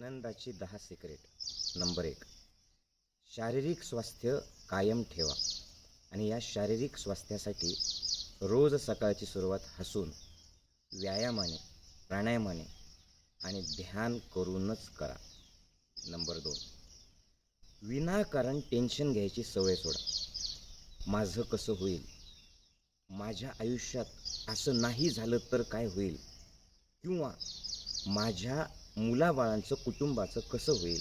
आनंदाची दहा secret number एक. शारीरिक स्वास्थ्य कायम ठेवा. आणि या शारीरिक स्वास्थ्यासाठी रोज सकाळची सुरुवात हसून व्यायामाने प्राणायामाने आणि ध्यान करूनच करा. नंबर दोन. विनाकारण टेन्शन घ्यायची सवय सोडा. माझं कसं होईल? माझ्या आयुष्यात असं नाही झालं तर काय होईल? किंवा माझ्या मुलाबाळांचं कुटुंबाचं कसं होईल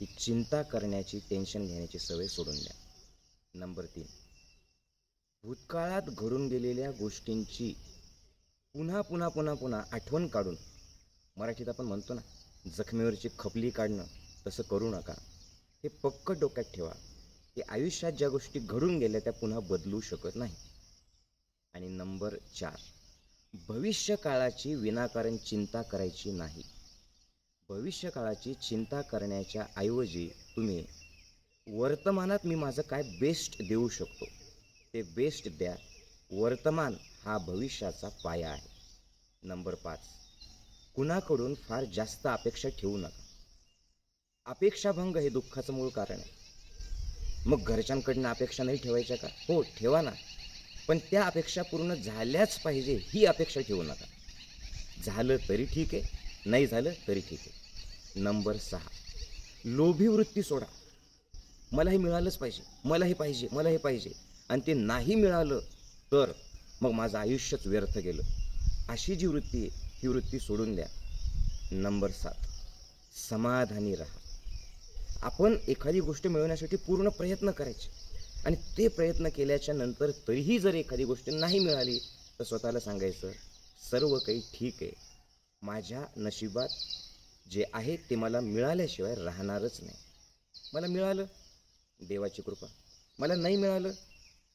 ही चिंता करण्याची टेन्शन घेण्याची सवय सोडून द्या. नंबर तीन. भूतकाळात घडून गेलेल्या गोष्टींची पुन्हा पुन्हा पुन्हा पुन्हा आठवण काढून मराठीत आपण म्हणतो ना जखमेवरची खपली काढणं तसं करू नका. हे पक्क डोक्यात ठेवा की आयुष्यात ज्या गोष्टी घडून गेल्या त्या पुन्हा बदलू शकत नाही. आणि नंबर चार. भविष्यकाळाची विनाकारण चिंता करायची नाही. भविष्यकाळाची चिंता करण्याच्या ऐवजी तुम्ही वर्तमानात मी माझं काय बेस्ट देऊ शकतो? ते बेस्ट द्या. वर्तमान हा भविष्याचा पाया आहे. नंबर पाच. कुणाकडून फार जास्त अपेक्षा ठेवू नका. अपेक्षाभंग हे दुःखाचं मूळ कारण आहे. मग घरच्यांकडनं अपेक्षा नाही ठेवायच्या का? हो ठेवा ना. पण त्या अपेक्षा पूर्ण झाल्याच पाहिजे ही अपेक्षा ठेवू नका. झालं तरी ठीक आहे. नाही झालं तरी ठीक आहे. नंबर सहा. लोभी वृत्ती सोडा. मला हे मिळालंच पाहिजे. मला हे पाहिजे. मला हे पाहिजे. आणि ते नाही मिळालं तर मग माझं आयुष्यच व्यर्थ गेलं. अशी जी वृत्ती आहे ही वृत्ती सोडून द्या. नंबर सात. समाधानी राहा. आपण एखादी गोष्ट मिळवण्यासाठी पूर्ण प्रयत्न करायचे. आणि ते प्रयत्न केल्याच्यानंतर तरीही जर एखादी गोष्ट नाही मिळाली तर स्वतःला सांगायचं सर्व काही ठीक आहे. माझ्या नशिबात जे आहे ते मला मिळाल्याशिवाय राहणारच नाही. मला मिळालं देवाची कृपा. मला नाही मिळालं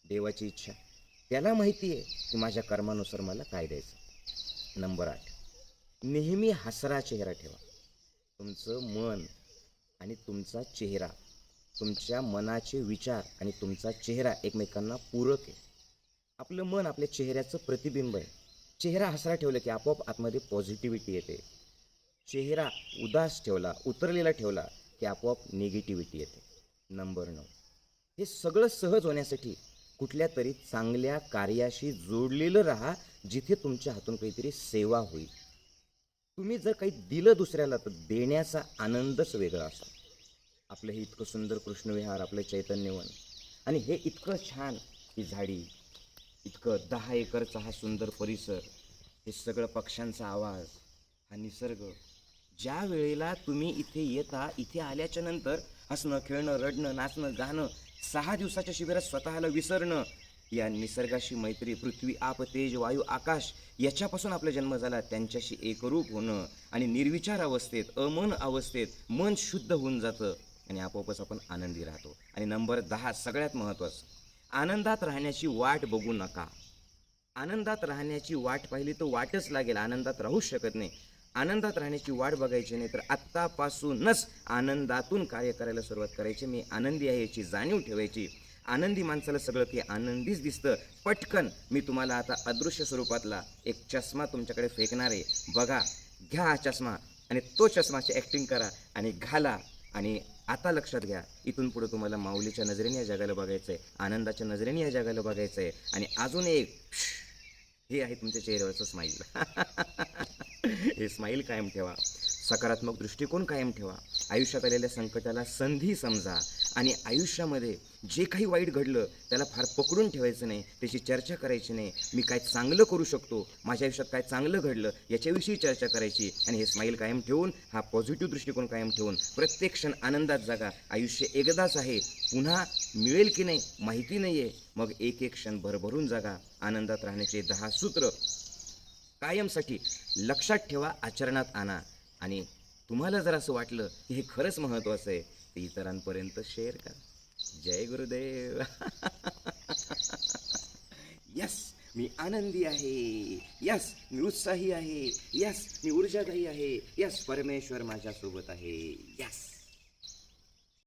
देवाची इच्छा. त्याला माहिती आहे की माझ्या कर्मानुसार मला काय द्यायचं. नंबर आठ. नेहमी हसरा चेहरा ठेवा. तुमचं मन आणि तुमचा चेहरा तुमच्या मनाचे विचार आणि तुमचा चेहरा एकमेकांना पूरक आहे. आपलं मन आपल्या चेहऱ्याचं प्रतिबिंब आहे. चेहरा हसरा ठेवला की आपोआप आतमध्ये पॉझिटिव्हिटी येते. चेहरा उदास ठेवला उतरलेला ठेवला की आपोआप निगेटिव्हिटी येते. नंबर नऊ. हे सगळं सहज होण्यासाठी कुठल्या तरी चांगल्या कार्याशी जोडलेलं राहा जिथे तुमच्या हातून काहीतरी सेवा होईल. तुम्ही जर काही दिलं दुसऱ्याला तर देण्याचा आनंदच वेगळा असतो. आपलं हे इतकं सुंदर कृष्णविहार आपलं चैतन्यवन. आणि हे इतकं छान ही झाडी इतकं दहा एकरचा हा सुंदर परिसर हे सगळं पक्ष्यांचा आवाज हा निसर्ग ज्या वेळेला तुम्ही इथे येता इथे आल्याच्यानंतर हसणं खेळणं रडणं नाचणं गाणं सहा दिवसाच्या शिबिरात स्वतःला विसरणं या निसर्गाशी मैत्री पृथ्वी आप तेज वायू आकाश याच्यापासून आपला जन्म झाला त्यांच्याशी एकरूप होणं आणि निर्विचार अवस्थेत अमन अवस्थेत मन शुद्ध होऊन जातं आणि आपोआपच आपण आनंदी राहतो. आणि नंबर दहा सगळ्यात महत्त्वाचं आनंदात राहण्याची वाट बघू नका. आनंदात राहण्याची वाट पाहिली तर वाटच लागेल. आनंदात राहूच शकत नाही. आनंदात राहण्याची वाट बघायची नाही तर आत्तापासूनच आनंदातून कार्य करायला सुरुवात करायची. मी आनंदी आहे याची जाणीव ठेवायची. आनंदी माणसाला सगळं ते आनंदीच दिसतं. पटकन मी तुम्हाला आता अदृश्य स्वरूपातला एक चष्मा तुमच्याकडे फेकणार आहे. बघा घ्या हा चष्मा आणि तो चष्माची ॲक्टिंग करा आणि घाला. आणि आता लक्षात घ्या इथून पुढे तुम्हाला माऊलीच्या नजरेने या जगाला बघायचं आहे आनंदाच्या नजरेने या जगाला बघायचं आहे आणि अजून एक हे आहे तुमच्या चेहऱ्यावरचं स्माईल हे स्माईल कायम ठेवा. सकारात्मक दृष्टिकोन कायम ठेवा. आयुष्यात आलेल्या संकटाला संधी समजा आणि आयुष्यामध्ये जे काही वाईट घडलं त्याला फार पकडून ठेवायचं नाही त्याची चर्चा करायची नाही. मी काय चांगलं करू शकतो? माझ्या आयुष्यात काय चांगलं घडलं? याच्याविषयी चर्चा करायची आणि हे स्माईल कायम ठेवून हा पॉझिटिव्ह दृष्टिकोन कायम ठेवून प्रत्येक क्षण आनंदात जागा. आयुष्य एकदाच आहे. पुन्हा मिळेल की नाही माहिती नाही आहे मग एक एक क्षण भरभरून जागा. आनंदात राहण्याचे दहा सूत्र. कायमसाठी लक्षात ठेवा आचरणात आणा. आणि तुम्हाला जर असं वाटलं की हे खरंच महत्त्वाचं आहे ते इतरांपर्यंत शेअर करा. जय गुरुदेव. यस मी आनंदी आहे. यस मी उत्साही आहे. यस मी ऊर्जादायी आहे. यस परमेश्वर माझ्यासोबत आहे. यस